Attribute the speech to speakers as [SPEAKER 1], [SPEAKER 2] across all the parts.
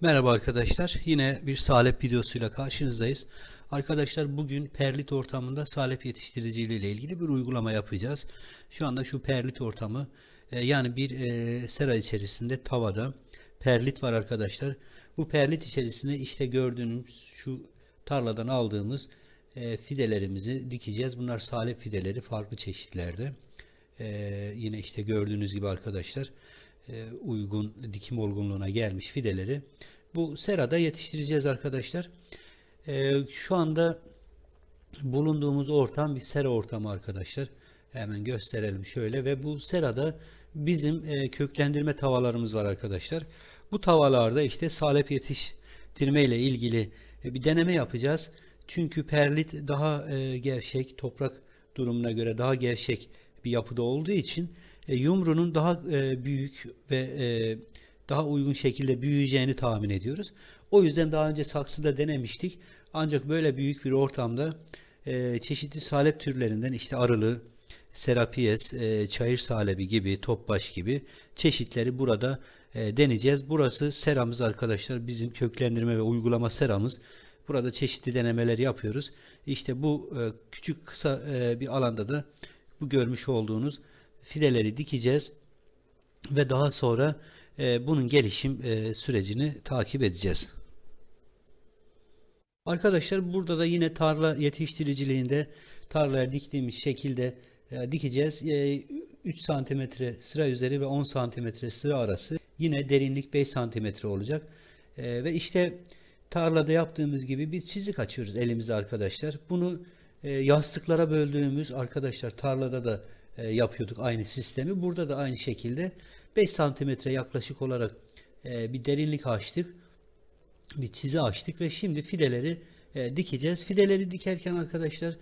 [SPEAKER 1] Merhaba arkadaşlar. Yine bir salep videosuyla karşınızdayız. Arkadaşlar bugün perlit ortamında salep yetiştiriciliği ile ilgili bir uygulama yapacağız. Şu anda şu perlit ortamı e, yani bir e, sera içerisinde tavada perlit var arkadaşlar. Bu perlit içerisinde işte gördüğünüz şu tarladan aldığımız e, fidelerimizi dikeceğiz. Bunlar salep fideleri farklı çeşitlerde. Yine işte gördüğünüz gibi arkadaşlar uygun dikim olgunluğuna gelmiş fideleri bu serada yetiştireceğiz arkadaşlar. E, şu anda bulunduğumuz ortam bir sera ortamı arkadaşlar. Hemen gösterelim şöyle ve bu serada bizim e, köklendirme tavalarımız var arkadaşlar. Bu tavallarda işte salep yetiştirme ile ilgili e, bir deneme yapacağız. Çünkü perlit daha e, gevşek, toprak durumuna göre daha gevşek bir yapıda olduğu için e, yumrunun daha e, büyük ve e, daha uygun şekilde büyüyeceğini tahmin ediyoruz. O yüzden daha önce saksıda denemiştik. Ancak böyle büyük bir ortamda e, çeşitli salep türlerinden işte arılı, serapiyes, e, çayır salebi gibi, topbaş gibi çeşitleri burada e, deneyeceğiz. Burası seramız arkadaşlar. Bizim köklendirme ve uygulama seramız. Burada çeşitli denemeler yapıyoruz. İşte bu e, küçük kısa e, bir alanda da bu görmüş olduğunuz fideleri dikeceğiz ve daha sonra e, bunun gelişim e, sürecini takip edeceğiz. Arkadaşlar burada da yine tarla yetiştiriciliğinde tarlaya diktiğimiz şekilde e, dikeceğiz. E, 3 santimetre sıra üzeri ve 10 santimetre sıra arası yine derinlik 5 santimetre olacak. E, ve işte tarlada yaptığımız gibi bir çizik açıyoruz elimizde arkadaşlar. Bunu e, yastıklara böldüğümüz arkadaşlar tarlada da e, yapıyorduk aynı sistemi. Burada da aynı şekilde 5 santimetre yaklaşık olarak e, bir derinlik açtık. Bir çizi açtık ve şimdi fideleri e, dikeceğiz. Fideleri dikerken arkadaşlar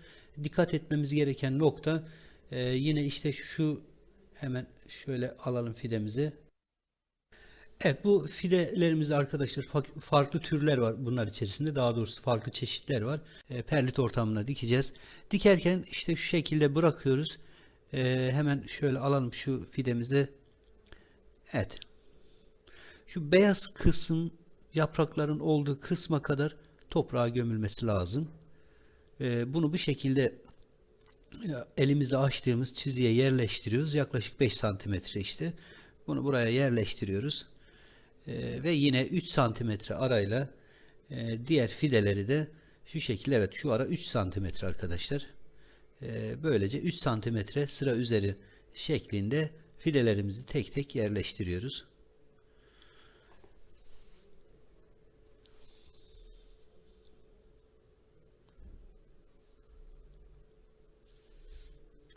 [SPEAKER 1] dikkat etmemiz gereken nokta e, yine işte şu hemen şöyle alalım fidemizi. Evet bu fidelerimizde arkadaşlar farklı türler var bunlar içerisinde daha doğrusu farklı çeşitler var. E, perlit ortamına dikeceğiz. Dikerken işte şu şekilde bırakıyoruz. E, hemen şöyle alalım şu fidemizi. Evet. Şu beyaz kısım yaprakların olduğu kısma kadar toprağa gömülmesi lazım. E, bunu bu şekilde elimizle açtığımız çizgiye yerleştiriyoruz. Yaklaşık 5 santimetre işte. Bunu buraya yerleştiriyoruz. E, ve yine 3 santimetre arayla e, diğer fideleri de şu şekilde evet şu ara 3 santimetre arkadaşlar. E, böylece 3 santimetre sıra üzeri şeklinde fidelerimizi tek tek yerleştiriyoruz.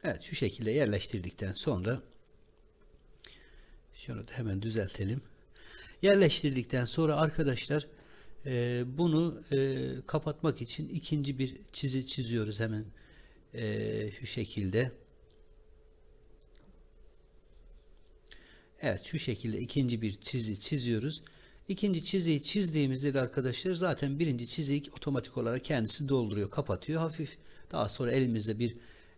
[SPEAKER 1] Evet şu şekilde yerleştirdikten sonra şunu da hemen düzeltelim. Yerleştirdikten sonra arkadaşlar e, bunu e, kapatmak için ikinci bir çizi çiziyoruz hemen e, şu şekilde. Evet şu şekilde ikinci bir çizi çiziyoruz. İkinci çiziyi çizdiğimizde de arkadaşlar zaten birinci çizik otomatik olarak kendisi dolduruyor, kapatıyor. Hafif daha sonra elimizde bir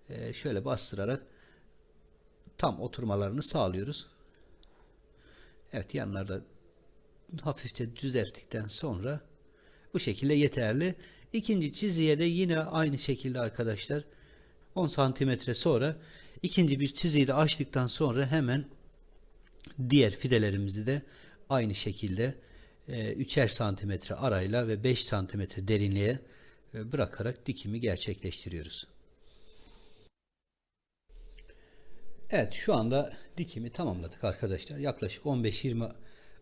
[SPEAKER 1] e, şöyle bastırarak tam oturmalarını sağlıyoruz. Evet yanlarda hafifçe düzelttikten sonra bu şekilde yeterli. İkinci çiziye de yine aynı şekilde arkadaşlar 10 santimetre sonra ikinci bir çiziyi de açtıktan sonra hemen diğer fidelerimizi de aynı şekilde e, 3'er santimetre arayla ve 5 santimetre derinliğe e, bırakarak dikimi gerçekleştiriyoruz. Evet şu anda dikimi tamamladık arkadaşlar. Yaklaşık 15-20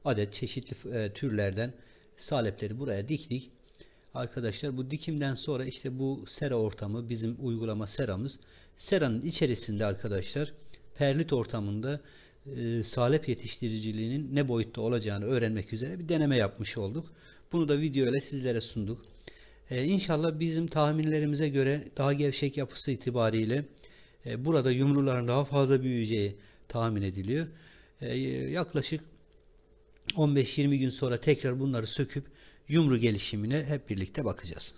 [SPEAKER 1] adet çeşitli e, türlerden salepleri buraya diktik. Arkadaşlar bu dikimden sonra işte bu sera ortamı bizim uygulama seramız. Seranın içerisinde arkadaşlar perlit ortamında e, salep yetiştiriciliğinin ne boyutta olacağını öğrenmek üzere bir deneme yapmış olduk. Bunu da video ile sizlere sunduk. E, inşallah bizim tahminlerimize göre daha gevşek yapısı itibariyle e, burada yumruların daha fazla büyüyeceği tahmin ediliyor. E, yaklaşık 15-20 gün sonra tekrar bunları söküp yumru gelişimine hep birlikte bakacağız.